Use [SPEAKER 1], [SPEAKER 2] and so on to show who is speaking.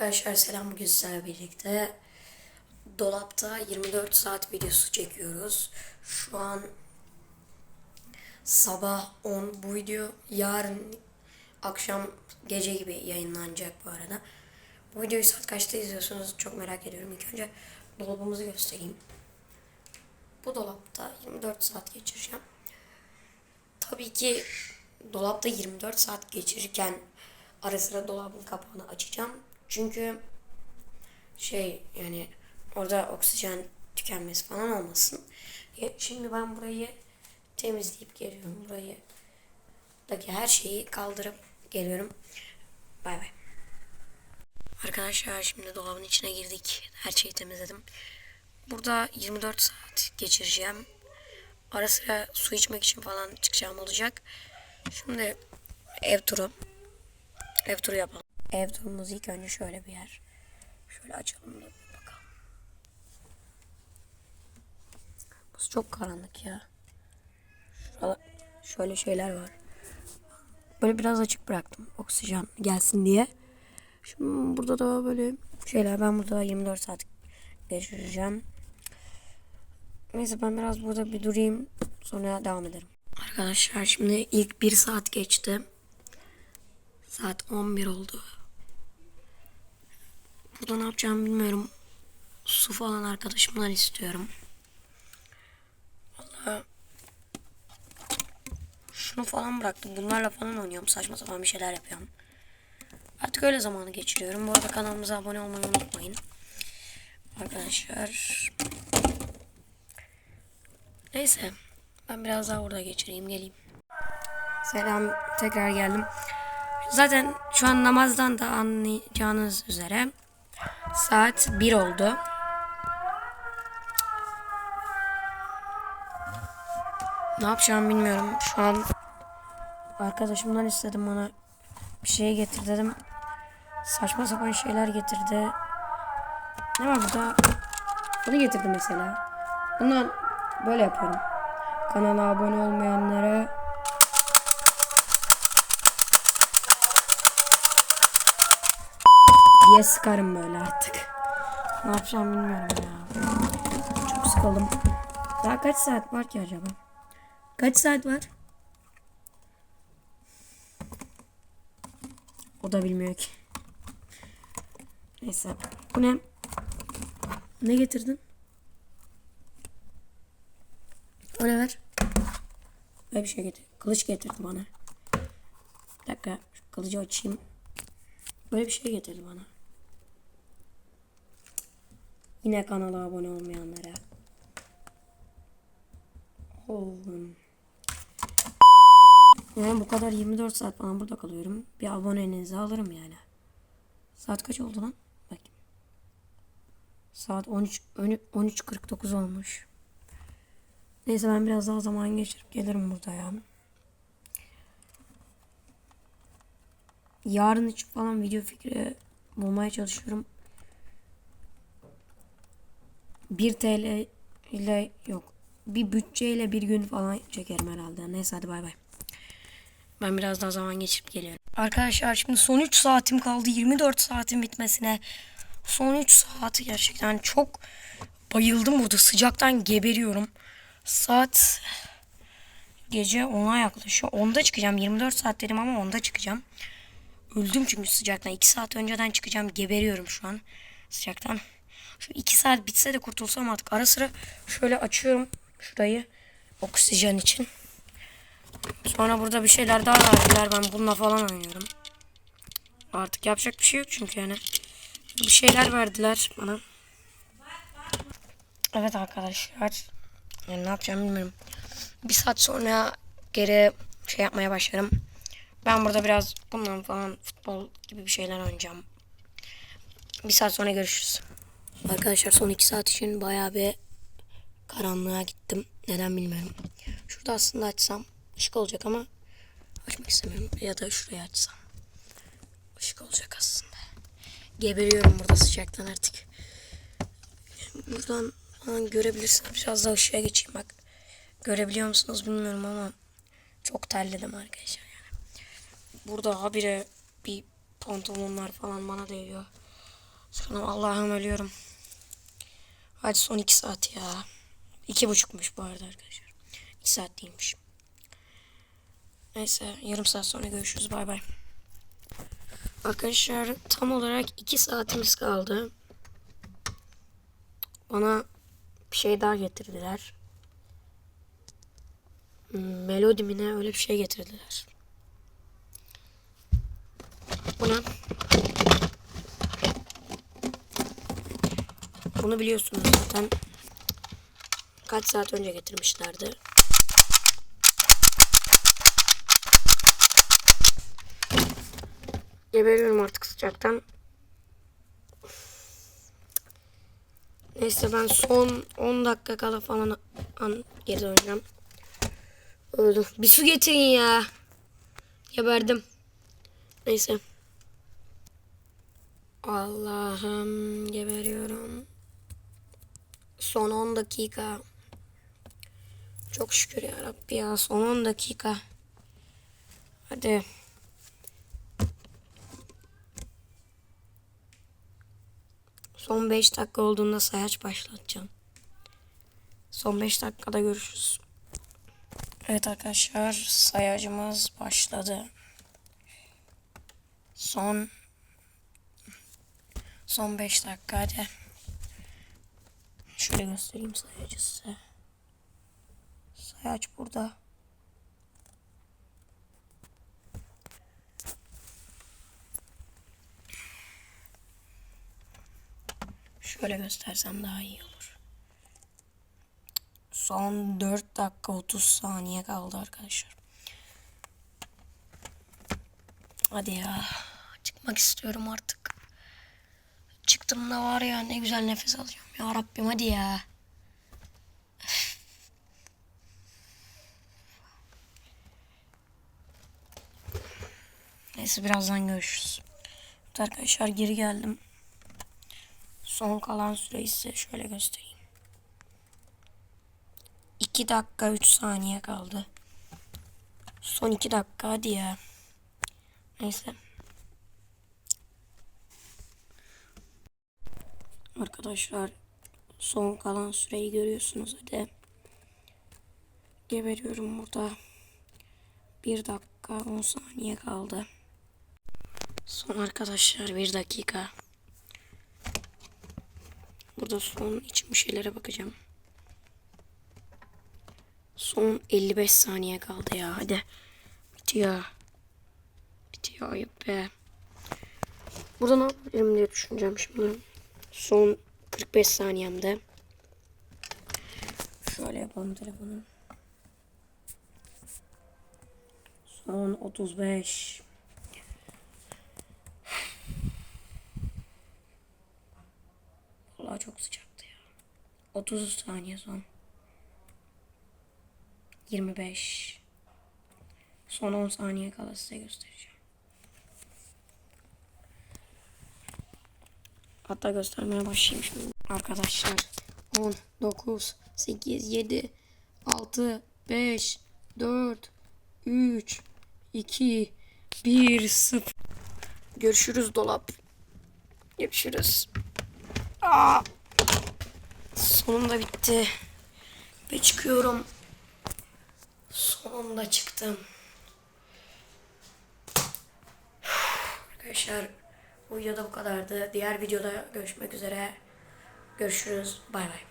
[SPEAKER 1] Arkadaşlar selam bugün sizlerle birlikte dolapta 24 saat videosu çekiyoruz. Şu an sabah 10 bu video yarın akşam gece gibi yayınlanacak bu arada. Bu videoyu saat kaçta izliyorsunuz çok merak ediyorum. İlk önce dolabımızı göstereyim. Bu dolapta 24 saat geçireceğim. Tabii ki dolapta 24 saat geçirirken ara sıra dolabın kapağını açacağım. Çünkü şey yani orada oksijen tükenmesi falan olmasın. Şimdi ben burayı temizleyip geliyorum. Burayı daki her şeyi kaldırıp geliyorum. Bay bay. Arkadaşlar şimdi dolabın içine girdik. Her şeyi temizledim. Burada 24 saat geçireceğim. Ara sıra su içmek için falan çıkacağım olacak. Şimdi ev turu. Ev turu yapalım. Ev turumuz ilk önce şöyle bir yer. Şöyle açalım da bir bakalım. Burası çok karanlık ya. Şurada şöyle şeyler var. Böyle biraz açık bıraktım oksijen gelsin diye. Şimdi burada da böyle şeyler ben burada 24 saat geçireceğim. Neyse ben biraz burada bir durayım sonra devam ederim. Arkadaşlar şimdi ilk bir saat geçti. Saat 11 oldu. Burada ne yapacağımı bilmiyorum. Su falan arkadaşımdan istiyorum. Valla şunu falan bıraktım. Bunlarla falan oynuyorum. Saçma sapan bir şeyler yapıyorum. Artık öyle zamanı geçiriyorum. Bu arada kanalımıza abone olmayı unutmayın. Arkadaşlar. Neyse. Ben biraz daha burada geçireyim. Geleyim. Selam. Tekrar geldim. Zaten şu an namazdan da anlayacağınız üzere saat 1 oldu. Ne yapacağımı bilmiyorum. Şu an arkadaşımdan istedim bana bir şey getir dedim. Saçma sapan şeyler getirdi. Ne var burada? Bunu getirdi mesela. Bundan böyle yapıyorum. Kanala abone olmayanlara diye sıkarım böyle artık. Ne yapacağım bilmiyorum ya. Çok sıkıldım. Daha kaç saat var ki acaba? Kaç saat var? O da bilmiyor ki. Neyse. Bu ne? Ne getirdin? O ne ver? Böyle bir şey getir. Kılıç getirdi bana. Bir dakika. Şu kılıcı açayım. Böyle bir şey getirdi bana. Yine kanala abone olmayanlara. Oğlum. Yani bu kadar 24 saat falan burada kalıyorum. Bir abonenizi alırım yani. Saat kaç oldu lan? Bakayım. Saat 13 13.49 olmuş. Neyse ben biraz daha zaman geçirip gelirim burada ya. Yarın için falan video fikri bulmaya çalışıyorum. 1 TL ile yok. Bir bütçeyle bir gün falan çekerim herhalde. Neyse hadi bay bay. Ben biraz daha zaman geçirip geliyorum. Arkadaşlar şimdi son 3 saatim kaldı. 24 saatin bitmesine. Son 3 saat gerçekten çok bayıldım burada. Sıcaktan geberiyorum. Saat gece 10'a yaklaşıyor. 10'da çıkacağım. 24 saat dedim ama 10'da çıkacağım. Öldüm çünkü sıcaktan. 2 saat önceden çıkacağım. Geberiyorum şu an sıcaktan. Şu 2 saat bitse de kurtulsam artık. Ara sıra şöyle açıyorum şurayı oksijen için. Sonra burada bir şeyler daha verdiler. Ben bununla falan oynuyorum. Artık yapacak bir şey yok çünkü yani. Bir şeyler verdiler bana. Evet arkadaşlar. Yani ne yapacağımı bilmiyorum. Bir saat sonra geri şey yapmaya başlarım. Ben burada biraz bundan falan futbol gibi bir şeyler oynayacağım. Bir saat sonra görüşürüz. Arkadaşlar son iki saat için bayağı bir karanlığa gittim. Neden bilmiyorum. Şurada aslında açsam ışık olacak ama açmak istemiyorum. Ya da şuraya açsam ışık olacak aslında. Geberiyorum burada sıcaktan artık. Buradan falan görebilirsiniz. Biraz daha ışığa geçeyim bak. Görebiliyor musunuz bilmiyorum ama çok terledim arkadaşlar yani. Burada habire bir pantolonlar falan bana değiyor. Sanırım Allah'ım ölüyorum. Hadi son iki saat ya. İki buçukmuş bu arada arkadaşlar. İki saat değilmiş. Neyse yarım saat sonra görüşürüz. Bay bay. Arkadaşlar tam olarak iki saatimiz kaldı. Bana bir şey daha getirdiler. Hmm, Melodi mi ne öyle bir şey getirdiler. Bu Bunu biliyorsunuz zaten. Kaç saat önce getirmişlerdi. Geberiyorum artık sıcaktan. Neyse ben son 10 dakika kala falan an geri döneceğim. Öldüm. Bir su getirin ya. Geberdim. Neyse. Allah'ım geberiyorum. Son 10 dakika. Çok şükür ya Rabbi ya. Son 10 dakika. Hadi. Son 5 dakika olduğunda sayaç başlatacağım. Son 5 dakikada görüşürüz. Evet arkadaşlar sayacımız başladı. Son son 5 dakika hadi. Şöyle göstereyim sayacı size. Sayaç burada. Şöyle göstersem daha iyi olur. Son 4 dakika 30 saniye kaldı arkadaşlar. Hadi ya. Çıkmak istiyorum artık. Çıktım da var ya ne güzel nefes alıyorum. Ya Rabbim hadi ya. Neyse birazdan görüşürüz. Evet arkadaşlar geri geldim. Son kalan süreyi size şöyle göstereyim. 2 dakika 3 saniye kaldı. Son 2 dakika hadi ya. Neyse. Arkadaşlar son kalan süreyi görüyorsunuz hadi. Geberiyorum burada. 1 dakika 10 saniye kaldı. Son arkadaşlar 1 dakika. Burada son için bir şeylere bakacağım. Son 55 saniye kaldı ya. Hadi. Bitiyor. Bitiyor ayıp be. Burada ne yapabilirim diye düşüneceğim şimdi. Son 45 saniyemde. Şöyle yapalım telefonu. Son 35. Vallahi çok sıcaktı ya. 30 saniye son. 25. Son 10 saniye kala size göstereceğim. Hatta göstermeye başlayayım şimdi. Arkadaşlar 10, 9, 8, 7, 6, 5, 4, 3, 2, 1, 0. Görüşürüz dolap. Görüşürüz. Aa, sonunda bitti. Ve çıkıyorum. Sonunda çıktım. Arkadaşlar bu videoda bu kadardı. Diğer videoda görüşmek üzere. Görüşürüz. Bay bay.